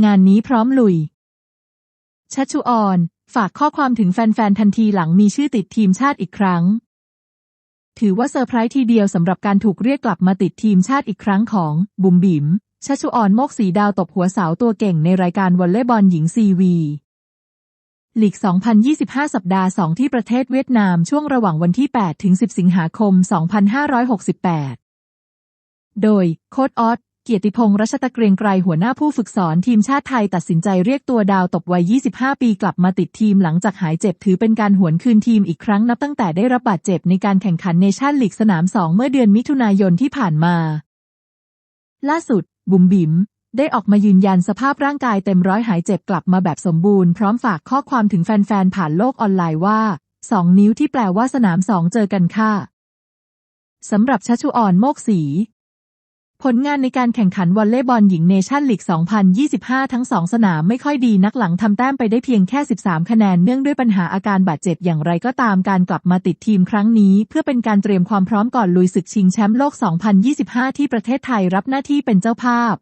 งานนี้พร้อมลุย ชัชชุออนฝากข้อความถึงแฟน ๆ ทันทีหลังมีชื่อติดทีมชาติอีกครั้ง ถือว่าเซอร์ไพรส์ทีเดียวสำหรับการถูกเรียกกลับมาติดทีมชาติอีกครั้งของบุ๋มบิ๋มชัชชุออนโมกสีดาวตบหัวสาวตัวเก่งในรายการวอลเลย์บอลหญิงซีวีลีก 2025 สัปดาห์ 2 ที่ประเทศเวียดนามช่วงระหว่างวันที่ 8 ถึง 10 สิงหาคม 2568 โดย โค้ดออส เกียรติพงษ์รัชตะเกรียงไกรหัวหน้าผู้ฝึกสอนทีมชาติไทยตัดสินใจเรียกตัวดาวตบวัย 25 ปีกลับมาติดทีมหลังจากหายเจ็บถือเป็นการหวนคืนทีมอีกครั้งนับตั้งแต่ได้รับบาดเจ็บในการแข่งขันเนชั่นลีกสนาม 2 เมื่อเดือนมิถุนายนที่ผ่านมา ล่าสุด บุ๋มบิ๋มได้ออกมายืนยันสภาพร่างกายเต็มร้อยหายเจ็บกลับมาแบบสมบูรณ์พร้อมฝากข้อความถึงแฟนๆผ่านโลกออนไลน์ว่า 2 นิ้วที่แปลว่าสนาม 2 เจอกันค่ะสำหรับชัชชุออนโมกสี ผลงานในการแข่งขันวอลเลย์บอลหญิงเนชั่นลีก 2025 ทั้งสองสนามไม่ค่อยดีนักหลังทำแต้มไปได้เพียงแค่ 13 คะแนนเนื่องด้วยปัญหาอาการบาดเจ็บอย่างไรก็ตามการกลับมาติดทีมครั้งนี้ เพื่อเป็นการเตรียมความพร้อมก่อนลุยศึกชิงแชมป์โลก 2025 ที่ประเทศไทยรับหน้าที่เป็นเจ้าภาพ